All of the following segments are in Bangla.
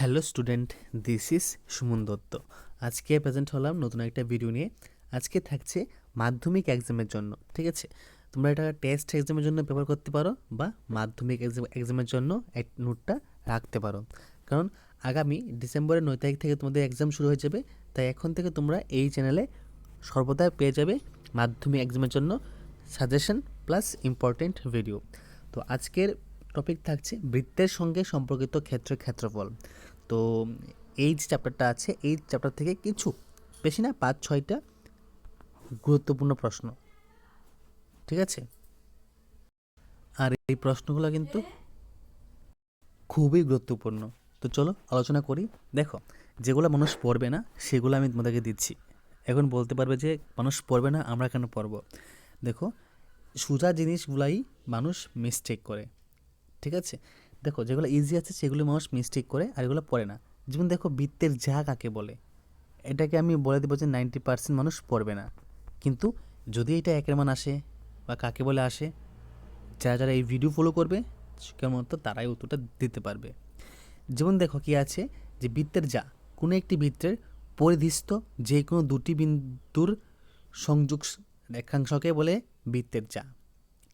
Hello student, this is Suman Dutta. আজকে প্রেজেন্ট হলাম নতুন একটা ভিডিও নিয়ে। আজকে থাকছে মাধ্যমিক এক্সামের জন্য, ঠিক আছে? তোমরা এটা টেস্ট এক্সামের জন্য ব্যবহার করতে পারো বা মাধ্যমিক এক্সাম, এক্সামের জন্য এক নোটটা রাখতে পারো। কারণ আগামী ডিসেম্বরের নয় তারিখ থেকে তোমাদের এক্সাম শুরু হয়ে যাবে, তাই এখন থেকে তোমরা এই চ্যানেলে সর্বদা পেয়ে যাবে মাধ্যমিক এক্সামের জন্য সাজেশন প্লাস ইম্পর্টেন্ট ভিডিও তো আজকের টপিক থাকছে বৃত্তের সঙ্গে সম্পর্কিত ক্ষেত্র ক্ষেত্রফল। তো এই যে চ্যাপ্টারটা আছে, এই চ্যাপ্টার থেকে কিছু, বেশি না, পাঁচ, ছয়টা গুরুত্বপূর্ণ প্রশ্ন। ঠিক আছে? আর এই প্রশ্নগুলো কিন্তু খুবই গুরুত্বপূর্ণ। তো চলো আলোচনা করি। দেখো, যেগুলো মানুষ পড়বে না, সেগুলো আমি তোমাদেরকে দিচ্ছি। এখন বলতে পারবে যে মানুষ পড়বে না, আমরা কেন পড়ব? দেখো, সোজা জিনিসগুলাই মানুষ মিস্টেক করে। ঠিক আছে? দেখো, যেগুলো ইজি আছে, সেগুলো মানুষ মিস্টেক করে আর এগুলো পড়ে না। যেমন দেখো, বৃত্তের যা কাকে বলে? এটাকে আমি বলে দেবো যে নাইনটি পার্সেন্ট মানুষ পড়বে না। কিন্তু যদি এটা একের মান আসে বা কাকে বলে আসে, যারা যারা এই ভিডিও ফলো করবে কেমন তো তারাই উত্তরটা দিতে পারবে। যেমন দেখো কি আছে, যে বৃত্তের যা কোনো একটি বৃত্তের পরিধিস্থ যে কোনো দুটি বিন্দুর সংযোগ রেখাংশকে বলে বৃত্তের যা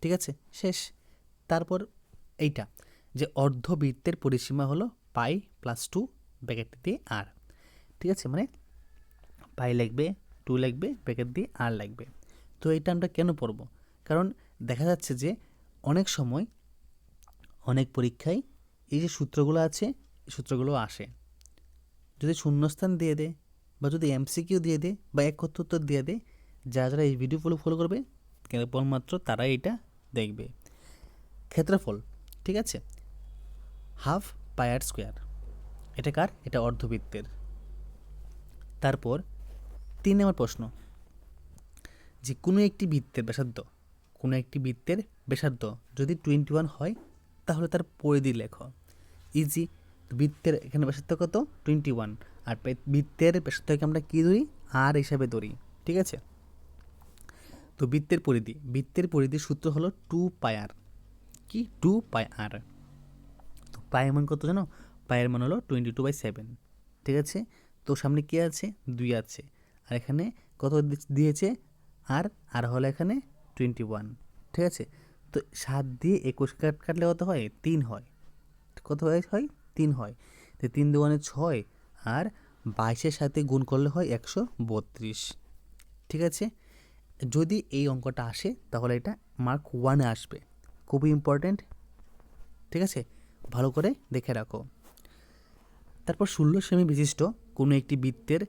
ঠিক আছে? শেষ। তারপর এইটা, যে অর্ধবৃত্তের পরিসীমা হলো পাই প্লাস টু ব্যাকেট দিয়ে আর ঠিক আছে? মানে পাই লাগবে টু লাগবে ব্যাকেট দিয়ে আর লাগবে। তো এটা আমরা কেন পড়ব? কারণ দেখা যাচ্ছে যে অনেক সময় অনেক পরীক্ষায় এই যে সূত্রগুলো আছে, এই সূত্রগুলো আসে। যদি শূন্যস্থান দিয়ে দে বা যদি এমসিকিউ দিয়ে দে বা এক উত্তর দিয়ে দেয় যারা যারা এই ভিডিওগুলো ফলো করবে, কেবলমাত্র তারা এটা দেখবে। ক্ষেত্রফল ঠিক আছে? হাফ পায়ার স্কোয়ার এটা কার? এটা অর্ধবৃত্তের। তারপর তিন নম্বর প্রশ্ন। যে কোনো একটি বৃত্তের ব্যাসার্ধ, কোনো একটি বৃত্তের ব্যাসার্ধ যদি টোয়েন্টি ওয়ান হয়, তাহলে তার পরিধি লেখ। ইজি বৃত্তের এখানে ব্যাসার্ধ কত? টোয়েন্টি ওয়ান আর বৃত্তের ব্যাসার্ধকে আমরা কী ধরি? আর হিসাবে ধরি। ঠিক আছে? তো বৃত্তের পরিধি, বৃত্তের পরিধির সূত্র হলো টু পায়ার। কি? টু পাই আর তো পায়ের মান কত জানো? পায়ের মান হলো টোয়েন্টি টু বাই সেভেন ঠিক আছে? তো সামনে কি আছে? দুই আছে। আর এখানে কত দিয়েছে? আর আর হলো এখানে টোয়েন্টি ওয়ান ঠিক আছে? তো সাত দিয়ে একুশ কাট কাটলে কত হয়? তিন হয়। কত হয়? তিন হয়। তো তিন দুগুণে ছয় আর বাইশের সাথে গুণ করলে হয় একশো বত্রিশ। ঠিক আছে? যদি এই অঙ্কটা আসে, তাহলে এটা মার্ক ওয়ানে আসবে। খুবই ইম্পর্ট্যান্ট ঠিক আছে? ভালো করে দেখে রাখো। তারপর ষোলো সেমি বিশিষ্ট কোনো একটি বৃত্তের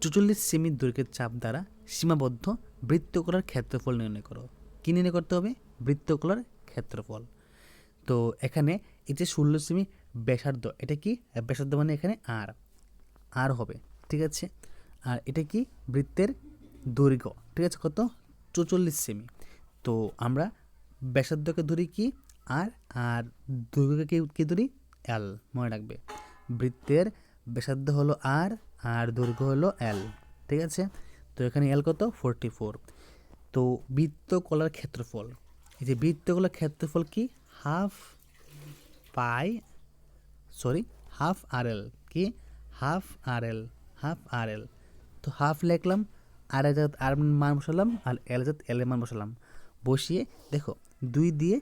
চুচল্লিশ সেমি দৈর্ঘ্যের চাপ দ্বারা সীমাবদ্ধ বৃত্তকলার ক্ষেত্রফল নির্ণয় করো। কী নির্ণয় করতে হবে? বৃত্তকলার ক্ষেত্রফল। তো এখানে এই যে ষোলো সেমি ব্যাসার্ধ, এটা কি? ব্যাসার্ধ মানে এখানে আর আর হবে, ঠিক আছে? আর এটা কি? বৃত্তের দৈর্ঘ্য, ঠিক আছে? কত? চৌচল্লিশ সেমি তো আমরা ব্যাসার্ধকে ধরি কি? আর আর দৈর্ঘ্যকে কি ধরি? এল মনে রাখবে। বৃত্তের ব্যাসার্ধ হলো আর আর দৈর্ঘ্য হলো এল ঠিক আছে? তো এখানে এল কত? ফোরটি ফোর তো বৃত্তকলার ক্ষেত্রফল, এই যে বৃত্তকলার ক্ষেত্রফল কি? Half pi sorry half r l কি? হাফ আর এল হাফ আর এল তো হাফ লিখলাম আর এজাত আর মান বসালাম, আর এল জাত এল এর মান বসালাম। বসিয়ে, দেখো দুই দিয়ে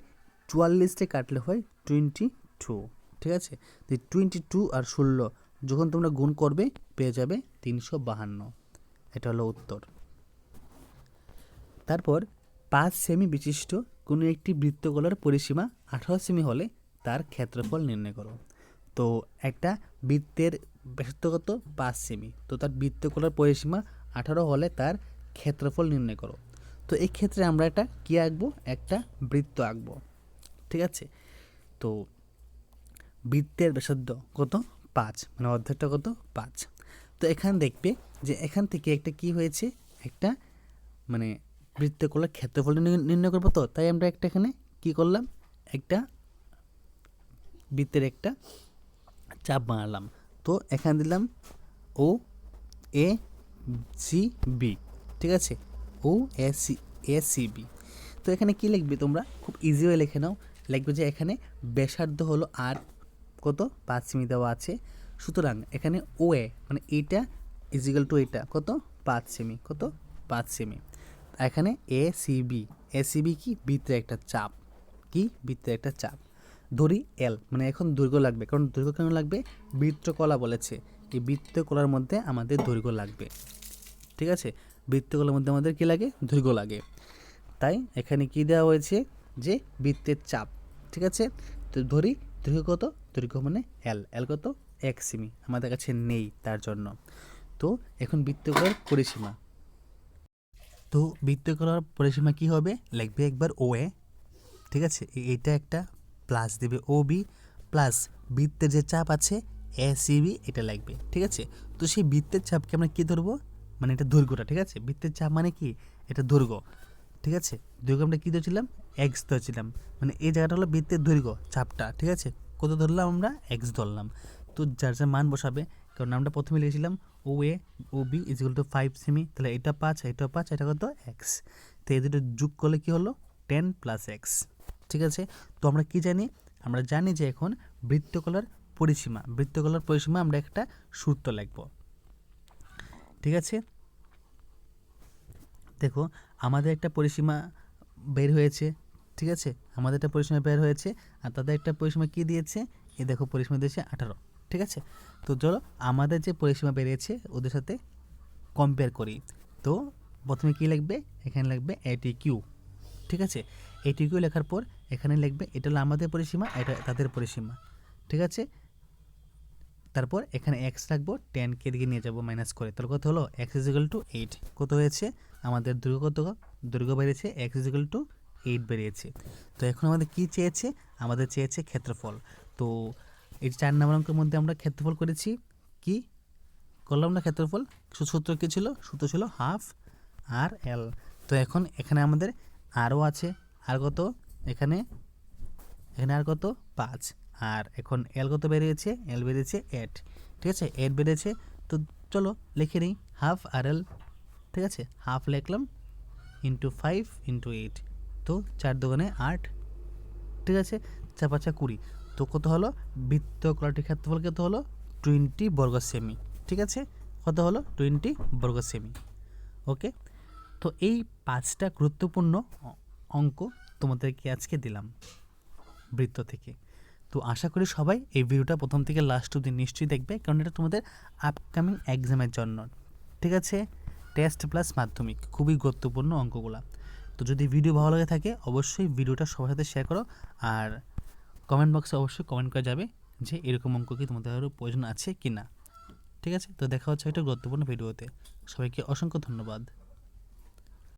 চুয়াল্লিশটা কাটলে হয় টোয়েন্টি টু ঠিক আছে? তো টোয়েন্টি টু আর ষোলো যখন তোমরা গুণ করবে, পেয়ে যাবে তিনশো বাহান্ন। এটা হলো উত্তর। তারপর পাঁচ সেমি বিশিষ্ট কোনো একটি বৃত্তকলার পরিসীমা আঠারো সেমি হলে তার ক্ষেত্রফল নির্ণয় করো। তো একটা বৃত্তের ব্যস্তগত পাঁচ সেমি তো তার বৃত্তকলার পরিসীমা আঠারো হলে তার ক্ষেত্রফল নির্ণয় করো। তো এই ক্ষেত্রে আমরা একটা কী আঁকবো? একটা বৃত্ত আঁকবো। ঠিক আছে? তো বৃত্তের ব্যাসার্ধ কত? পাঁচ। মানে অর্ধেকটা কত? পাঁচ। তো এখানে দেখবে যে এখান থেকে একটা কি হয়েছে? একটা মানে বৃত্তকলার ক্ষেত্রফল নির্ণয়- করব তো? তাই আমরা একটা এখানে কি করলাম? একটা বৃত্তের একটা চাপ বানালাম। তো এখানে দিলাম ও, এ সি বি। ঠিক আছে? O A C A C B তো এখানে কি লিখবে তোমরা? খুব ইজি হয়ে লিখে নাও। লিখবে যে এখানে ব্যাসার্ধ হলো আর কত? পাঁচ সেমি দেওয়া আছে। সুতরাং এখানে ও এ মানে এইটা ইজিক্যাল টু এইটা কত? পাঁচ সেমি কত? পাঁচ সেমি এখানে A C B A C B কি? বৃত্তের একটা চাপ। কি? বৃত্তের একটা চাপ। ধরি এল মানে এখন দৈর্ঘ্য লাগবে। কারণ দৈর্ঘ্য কেন লাগবে? বৃত্তকলা বলেছে। এই বৃত্তকলার মধ্যে আমাদের দৈর্ঘ্য লাগবে। ঠিক আছে? বৃত্তকলার মধ্যে আমাদের কী লাগে? দৈর্ঘ্য লাগে। তাই এখানে কি দেওয়া হয়েছে? যে বৃত্তের চাপ, ঠিক আছে? তো ধরি দৈর্ঘ্য কত? দৈর্ঘ্য মানে এল এল কত? এক সেমি। আমাদের কাছে নেই তার জন্য। তো এখন বৃত্তকলার পরিসীমা। তো বৃত্তকলার পরিসীমা কি হবে? লিখবে একবার ও এ, ঠিক আছে? এটা একটা প্লাস দেবে ও বি প্লাস বৃত্তের যে চাপ আছে এ সি বি এটা লাগবে ঠিক আছে? তো সেই বৃত্তের চাপকে আমরা কী ধরবো? মানে এটা দৈর্ঘ্যটা, ঠিক আছে? বৃত্তের চাপ মানে কি? এটা দৈর্ঘ্য, ঠিক আছে? দৈর্ঘ্য আমরা কী ধরছিলাম? এক্স ধরছিলাম। মানে এই জায়গাটা হলো বৃত্তের দৈর্ঘ্য চাপটা, ঠিক আছে? কত ধরলাম আমরা? এক্স ধরলাম। তো যার যার মান বসাবে, কারণ আমরা প্রথমে লিখেছিলাম O A O B is equal to five semi তাহলে এটা পাঁচ এটা পাঁচ, এটা কত? এক্স তো এই দুটো যোগ করলে কী হলো? টেন প্লাস এক্স ঠিক আছে? তো আমরা কি জানি? আমরা জানি যে এখন বৃত্তকলার পরিসীমা বৃত্তকলার পরিসীমা আমরা একটা সূত্র লিখব, ঠিক আছে? দেখো, আমাদের একটা পরিসীমা বের হয়েছে, ঠিক আছে? আমাদের একটা পরিসীমা বের হয়েছে, আর তাদের একটা পরিসীমা কী দিয়েছে? এ দেখো, পরিসীমা দিয়েছে আঠারো, ঠিক আছে? তো চলো, আমাদের যে পরিসীমা বেরিয়েছে, ওদের সাথে কম্পেয়ার করি। তো প্রথমে কি লিখবে? এখানে লিখবে এটি কিউ ঠিক আছে? এটি কিউ লেখার পর এখানে লিখবে, এটা হলো আমাদের পরিসীমা এটা তাদের পরিসীমা, ঠিক আছে? তারপর এখানে এক্স রাখব টেনকে দিকে নিয়ে যাব মাইনাস করে। তাহলে কত হলো? এক্স ইজিক্যাল টু এইট কত হয়েছে? আমাদের দৈর্ঘ্য কত দৈর্ঘ্য বেড়েছে এক্স ইজিক্যাল টু এইট বেরিয়েছে তো এখন আমাদের কি চেয়েছে? আমাদের চেয়েছে ক্ষেত্রফল। তো এই চার নম্বর অঙ্কের মধ্যে আমরা ক্ষেত্রফল করেছি, কি? করলাম না ক্ষেত্রফল? সূত্র কী ছিল? সূত্র ছিল হাফ আর এল তো এখন এখানে আমাদের আরও আছে, আর কত? এখানে এখানে আর কত? পাঁচ। আর এখন এল কত বেরিয়েছে এল বেরিয়েছে এট ঠিক আছে? এট বেরিয়েছে তো চলো, লিখে নিই। হাফ আর এল ঠিক আছে? হাফ লিখলাম ইন্টু ফাইভ ইন্টু এইট তো চার দোকানে আট, ঠিক আছে? চার পাঁচা কুড়ি। তো কত হলো? বৃত্তকলাটির ক্ষেত্রফল কত হলো? টোয়েন্টি বর্গ সেমি ঠিক আছে? কত হলো? টোয়েন্টি বর্গ সেমি ওকে তো এই পাঁচটা গুরুত্বপূর্ণ অঙ্ক তোমাদেরকে আজকে দিলাম বৃত্ত থেকে। তো আশা করি সবাই এই ভিডিওটা প্রথম থেকে লাস্ট অব্দি নিশ্চয়ই দেখবে, কারণ এটা তোমাদের আপকামিং এক্সামের জন্য, ঠিক আছে? টেস্ট প্লাস মাধ্যমিক, খুবই গুরুত্বপূর্ণ অঙ্কগুলো। তো যদি ভিডিও ভালো লাগে থাকে, অবশ্যই ভিডিওটা সবার সাথে শেয়ার করো আর কমেন্ট বক্সে অবশ্যই কমেন্ট করা যাবে যে এরকম অঙ্ক কি তোমাদের আরও প্রয়োজন আছে কি না ঠিক আছে? তো দেখা হচ্ছে একটা গুরুত্বপূর্ণ ভিডিওতে সবাইকে অসংখ্য ধন্যবাদ।